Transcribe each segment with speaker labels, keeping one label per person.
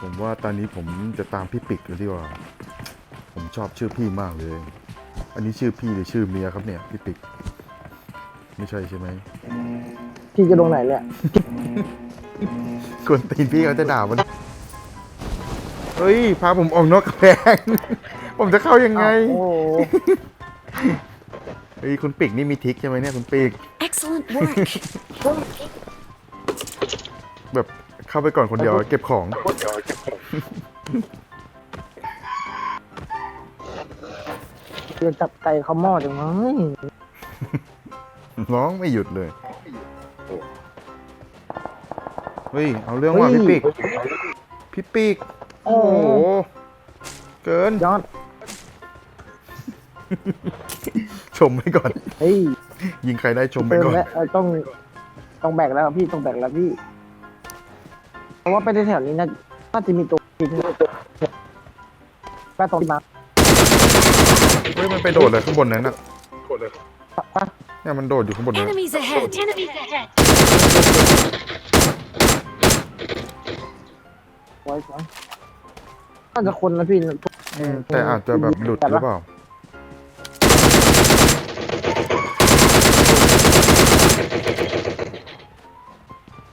Speaker 1: ผมว่าตอนนี้ผมจะตามพี่ปิกเลยดีกว่า ผมชอบชื่อพี่มากเลย อันนี้ชื่อพี่หรือชื่อเมียครับเนี่ยพี่ปิก ไม่ใช่ใช่ไหม
Speaker 2: พี่จะลงไหนเนี่ย
Speaker 1: กวนตีนพี่เขาจะด่ามันเฮ้ย พาผมออกนอกกำแพง ผมจะเข้ายังไง
Speaker 2: โอ้โห
Speaker 1: เฮ้ย คุณปิกนี่มีทริกใช่ไหมเนี่ย คุณปิก
Speaker 3: Excellent work.
Speaker 1: แบบ เข้าไปก่อนคนเดียวเก็บของ
Speaker 2: เดี๋ยวจับไก่เขาหม้อจังเลย
Speaker 1: ร้องไม่หยุดเลย เฮ้ย เอาเรื่องว่าพี่ปิกพี่ปิก
Speaker 2: โอ้
Speaker 1: โอ้
Speaker 2: โห
Speaker 1: โห เกิน
Speaker 2: ยอด
Speaker 1: ชมไปก่อน
Speaker 2: เฮ้ย
Speaker 1: ยิงใครได้ชมไป
Speaker 2: เติม
Speaker 1: ก่อน
Speaker 2: แล้วเออต้องต้องแบกแล้วพี่ต้องแบกแล้วพี่ เพราะว่าไปในแถวนี้น่าน่าจะมีตัวจริงป้าตรงมา
Speaker 1: เฮ้ยมันไปโดดเลยข้างบนนั้นน่ะ
Speaker 2: ปะ
Speaker 1: เนี่ยมันโดดอยู่ข้างบนนั้น
Speaker 3: Enemies ahead. Enemies ahead.
Speaker 2: ไว้ก่อนน่าจะคนนะพี่
Speaker 1: อืมแต่อาจจะแบบหลุดหรือเปล่า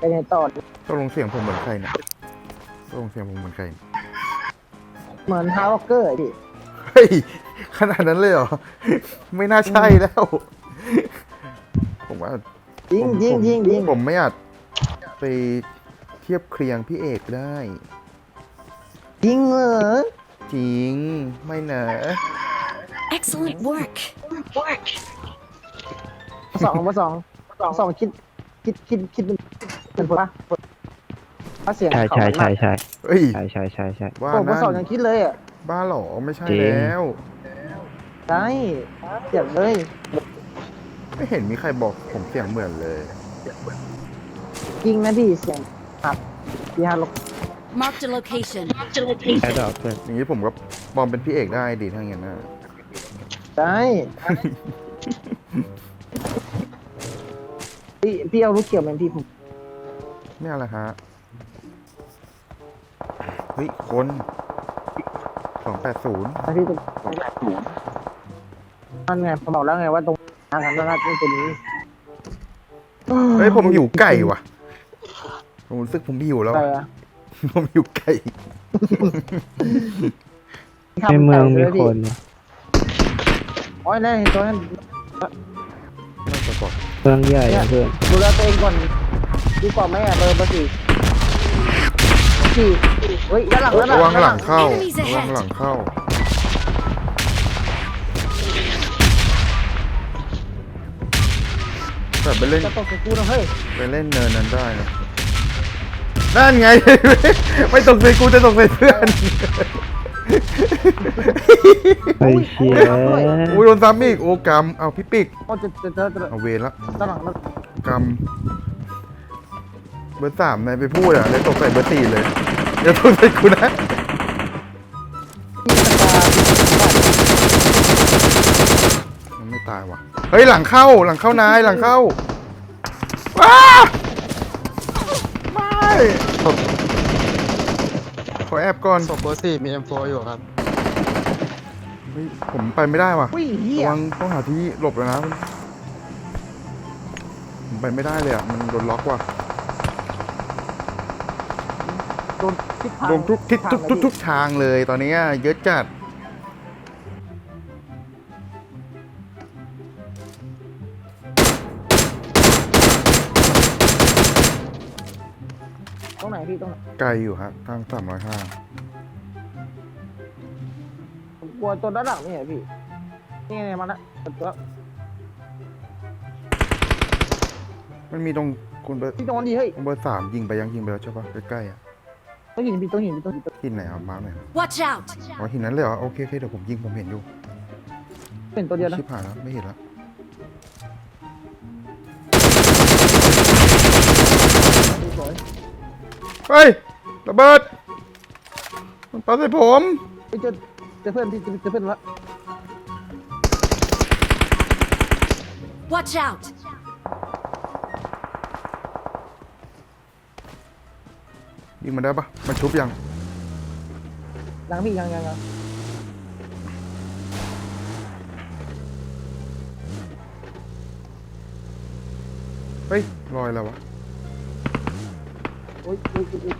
Speaker 2: ไปไงต่อ
Speaker 1: ต้องลงเสียงผมเหมือนใครเนี่ยต้องลงเสียงผมเหมือนใคร
Speaker 2: เหมือนฮาวเกอร์พี่
Speaker 1: เฮ้ยขนาดนั้นเลยเหรอ ไม่น่าใช่แล้ว ผมว่า
Speaker 2: ยิง
Speaker 1: ผม
Speaker 2: ยิง
Speaker 1: ผม
Speaker 2: ยิงยิง
Speaker 1: ผมไม่อาจไปเทียบเคียงพี่เอกได้
Speaker 2: ยิงเหรอ
Speaker 1: จริง ไม่นะ
Speaker 3: Excellent work. Work.
Speaker 2: สองมาสองสองสองคิดคิดคิดคิดเป็น ปะเพราะเสียง
Speaker 4: ใช่
Speaker 2: เขา
Speaker 4: ใช่
Speaker 2: มัน
Speaker 4: ใช่ใช่
Speaker 1: เฮ้ย
Speaker 4: ใช่ใช่ใช่ใช่
Speaker 1: ว่า
Speaker 2: ผมมา
Speaker 1: นั่
Speaker 2: สอง
Speaker 1: น
Speaker 2: ยังคิดเลยอะ
Speaker 1: บ้าเหรอไม่ใช่
Speaker 4: จริง
Speaker 1: แล้ว
Speaker 2: ได้เสียงเลย
Speaker 1: ไม่เห็นมีใครบอกผมเสียงเหมือนเลย
Speaker 2: จริงนะพี่เสียงครับพี่ฮาร์ล
Speaker 3: Marked a location.
Speaker 4: แอดดอกเพื่อน
Speaker 1: อย่างนี้ผมก็ปลอมเป็นพี่เอกได้ดีทั้งอย่างนั้นนะ
Speaker 2: ได้พี่พี่เอาลูกเกี่ยวไหมพี่ผม
Speaker 1: ไม่เอาละฮะเฮ้ยคนสองแปดศูนย์
Speaker 2: ถ้าพี่ตรงนั่นไงผมบอกแล้วไงว่าตรงทางกันน่าจะเป็นนี้
Speaker 1: เฮ้ยผมหิวไก่ว่ะ ผมรู้สึกผมหิวแล้ว
Speaker 2: ไก่อะ
Speaker 1: ผมหิวไก่
Speaker 4: ในเมืองมีคน
Speaker 2: โอ้ยนั่นเห็นตัวนั้น
Speaker 1: น่าจะบอก
Speaker 4: เมืองใหญ่อะเพื่อน
Speaker 2: ดูแลตัวเองก่อน ดีกว่าไหมอะเบอร์เบอร์สี่สี่เฮ้ยด้านหลังด้านหลั
Speaker 1: ระ
Speaker 2: ง
Speaker 1: วังหลังเข้า
Speaker 3: Enemies
Speaker 1: ระวัง
Speaker 3: ahead
Speaker 1: หลังเข้า แต่ไปเล่น
Speaker 2: จะตกใส่กูนะเฮ้ย
Speaker 1: ไปเล่นเนินนั้นได้นะนั่นไง ไม่ตกใส่กูจะตกใส่เพื่อน
Speaker 4: ไอเชีย
Speaker 1: อุ้ยโดนซ้ำอีกโอ้กรรมเอาพี่ปิก
Speaker 2: โอ้จะจะจะจะ
Speaker 1: เอาเวรละ
Speaker 2: ด้านหลังด้าน
Speaker 1: กรรม เบอร์สามนายไปพูดอะเลยตกใส่เบอร์สี่เลยอย่าตกใส่กูนะมันไม่ตายว่ะเฮ้ยหลังเข้าหลังเข้านายหลังเข้าว้าไม่ขอแอบก่อน
Speaker 5: ศพเบอร์สี่มี M4 อยู่ครับ
Speaker 1: เฮ้ยผมไปไม่ได้ว่ะ
Speaker 2: อุ้ยเฮีย
Speaker 1: ระวังต้องหาที่หลบแล้วนะผมไปไม่ได้เลยอะมันโดนล็อกว่ะ
Speaker 2: โดน ทิศทาง
Speaker 1: โดนทุกทิศทุกทุกทุกทางเลยตอนนี้เยอะจัด
Speaker 2: ตรงไหนพี่ตรงไหน
Speaker 1: ไกลอยู่ฮะทางสามร้อยห้า
Speaker 2: ผมกลัวตัวด้านหลังนี่ไงพี่นี่ไงมาละตัว
Speaker 1: มันมีตรงคุณเบอร์
Speaker 2: พี่ตรงนั้นดีเฮ้ย
Speaker 1: เบอร์สามยิงไปยังยิงไปแล้วใช่ปะใกล้ๆอะ
Speaker 2: ต้องหินพี่ต้องหินพี่ต้องหิน
Speaker 1: หินไหนเอามาหน่อย
Speaker 3: Watch out.
Speaker 1: อ๋อหินนั้นเลยเหรอโอเคโอเคเดี๋ยวผมยิงผมเห็นอยู่
Speaker 2: เป็นตัวเดียวนะ
Speaker 1: ชิบหายแล้วไม่เห็นแล้ว
Speaker 2: สวย
Speaker 1: เฮ้ยระเบิดมันปาใส่ผม
Speaker 2: ไปเจอเจอเพื่อนพี่เจอเจอเพื่อนละ
Speaker 3: Watch out.
Speaker 1: ยิงมันได้ปะมันชุบยัง
Speaker 2: ยังพี่ยังยังยัง
Speaker 1: เฮ้ยลอยแล้ววะ
Speaker 2: อุ้ยอุ้ยอุ้ยอุ๊ย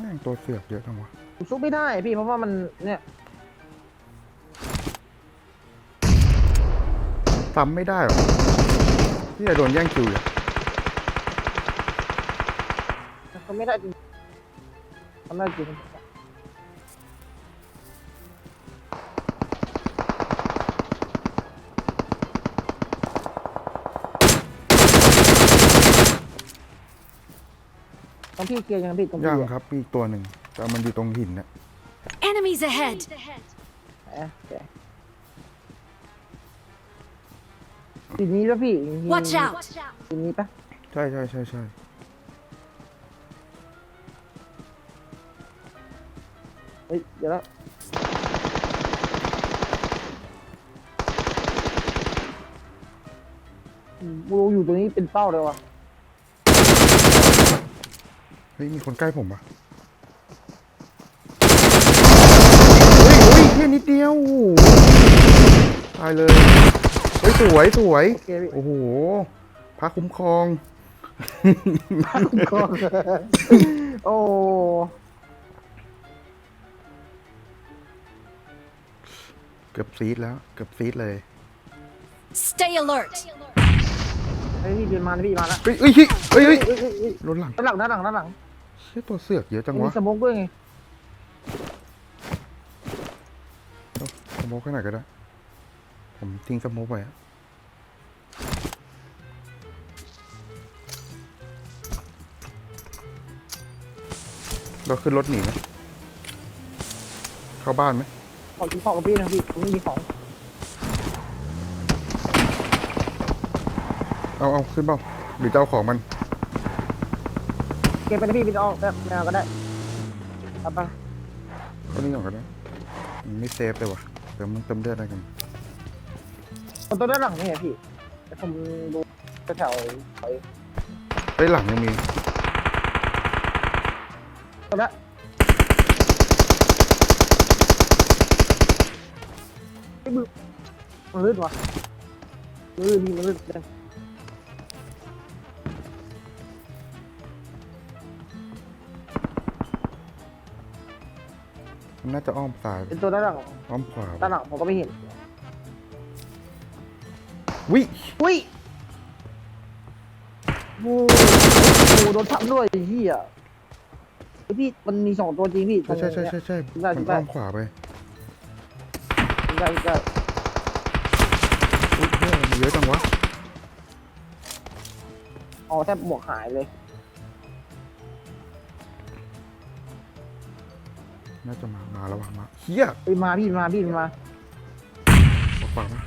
Speaker 1: แม่งตัวเสือกเยอะจังวะ
Speaker 2: ผมซุกไม่ได้พี่เพราะว่ามันเนี่ย
Speaker 1: ซ้ำไม่ได้หรอที่จะโดนแย่งคิวอยู่
Speaker 2: มันไม่ได้จริงทำได้จริง ต้องพี่เคลียร์ยังพี่ตรง
Speaker 1: ย่าง
Speaker 2: พี่อะ
Speaker 1: ครับมีอีกตัวหนึ่งแต่มันอยู่ตรงหินเนี่ย
Speaker 3: Enemies ahead.
Speaker 2: เอ๊ะโอเคทีนี้ป่ะพี่
Speaker 3: Watch out.
Speaker 2: ทีนี้ป่ะ
Speaker 1: ใช่ใช่ใช่ใช่
Speaker 2: เฮ้ยเดี๋ยวแล้วบูอยู่ตรงนี้เป็นเป้าเลยวะ
Speaker 1: เฮ้ยมีคนใกล้ผมปะเฮ้ยเฮ้ยแค่นิดเดียวตายเลยเฮ้ยสวยสวย
Speaker 2: โอเคพี่
Speaker 1: โอ้โหพระคุ้มครอง
Speaker 2: โอ้
Speaker 1: เกือบซีดแล้วเกือบซีดเลย
Speaker 3: Stay alert.
Speaker 2: ไอ้ยพี่เดินมาพี่มาแล้ว
Speaker 1: เฮ้ยเฮ้ยเฮ้ยเฮ้ยเฮ้ย
Speaker 2: เฮ้ยเฮ้ยเฮ้ย
Speaker 1: รถหลัง
Speaker 2: ด้านหลังด้านหลังด้านหลัง
Speaker 1: เชี่ยตัวเสือกเยอะจัง
Speaker 2: มี
Speaker 1: วะ
Speaker 2: สโมกด้วยไง
Speaker 1: สโมกแค่ไหนก็ได้ ผมทิ้งสโมกไปอะเราขึ้นรถหนีไหมเข้าบ้านไหม
Speaker 2: ขอกินของกับพี่นะพี่ตรงนี้มีของ
Speaker 1: เอาเอาขึ้นเปล่าหรือจะเอาของมัน
Speaker 2: เก็บไปนะพี่พี่เอาแบบแนวก็ได้เอาไป
Speaker 1: ก็นี่ก่อนก็ได้มันไม่เซฟเลยวะเติมมันเติมเลือดได้กัน
Speaker 2: คนตัวด้านหลังนี่ไงพี่แต่ผมดูแถวๆไอ้
Speaker 1: เฮ้ยหลังยังมี
Speaker 2: ตัวละไอ้มือมันลื่นวะมันลื่นพี่มันลื่นเดิน
Speaker 1: มันน่าจะอ้อมซ้าย
Speaker 2: เป็นตัวด้านหลัง
Speaker 1: อ้อมขวา
Speaker 2: ด้านหลังผมก็ไม่เห็น
Speaker 1: วิ
Speaker 2: อุ้ยโอ้โหโดนทับด้วยไอ้เหี้ยไอ้พี่มันมีสองตัวจริงพี่ตร
Speaker 1: ใช่
Speaker 2: ง
Speaker 1: ใช่ใช่
Speaker 2: เนี้ย
Speaker 1: ใช่ใช่
Speaker 2: ได้
Speaker 1: มัน
Speaker 2: ได้
Speaker 1: อ้อมขวาไป
Speaker 2: ได้ได้
Speaker 1: อุ๊ยเฮ้ยมันเยอะจังวะ
Speaker 2: อ๋อแทบหมวกหายเลย
Speaker 1: น่าจะมามาแล้ววะมาเฮีย
Speaker 2: ไปมาพี่มาพี่มา
Speaker 1: ออกขวามา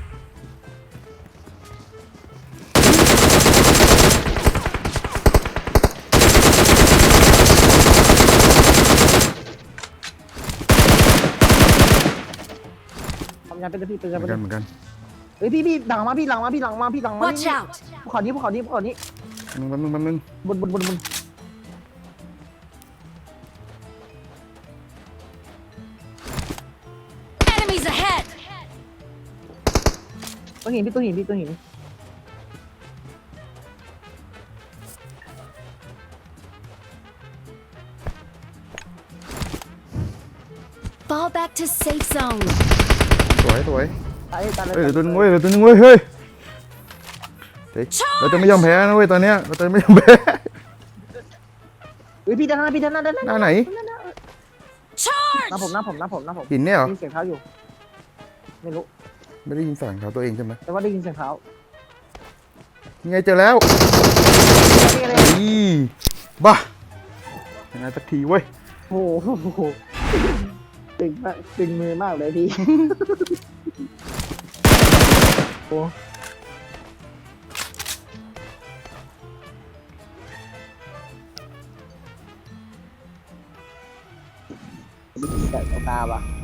Speaker 2: ทำงานเป็นพี่เป็น
Speaker 1: เห
Speaker 2: งาน
Speaker 1: มือ
Speaker 2: เป็น
Speaker 1: นกันเหมือนกัน
Speaker 2: เฮ้ยพี่พี่หลังมาพี่หลังมาพี่หลังมาพี่หลังมา
Speaker 3: Watch out.
Speaker 2: ภูเขานี้ภูเขานี้ภูเขานี้
Speaker 1: มึงแป๊บนึงแป๊บนึง
Speaker 2: บนบนบนบน หินพี่ตัวหินพี่ตัวหิน
Speaker 3: Fall back to safe zone.
Speaker 1: สวยสวย
Speaker 2: ตายตายเลย
Speaker 1: เฮ้ยเดี๋ยวตัวนึงเว้ยเดี๋ยวตัวนึงเว้ยเฮ้ยเฮ้ยเราจะไม่ยอมแพ้นะเว้ยตอนเนี้ยเราจะไม่ยอมแพ้
Speaker 2: เฮ้ยพี่ด้านหน้าพี่ด้านหน้าด้านหน้า
Speaker 1: หน้าไหน
Speaker 3: Charge.
Speaker 2: หน้าผมหน้าผมหน้าผมหน้าผม
Speaker 1: หินเนี่ยเหรอ
Speaker 2: ได้ยินเสียงเท้าอยู่ ไม่รู้
Speaker 1: ไม่ได้ยินเสียงเขาตัวเองใช่ไหม
Speaker 2: แต่ว่าได้ยินเสียงเขา
Speaker 1: ยังไงเจอแล้วอีบ้ายังไงสักทีเว้ย
Speaker 2: โอ้โหตึงมากตึงมือมากเลยพี่โอ้แต่ตาปะ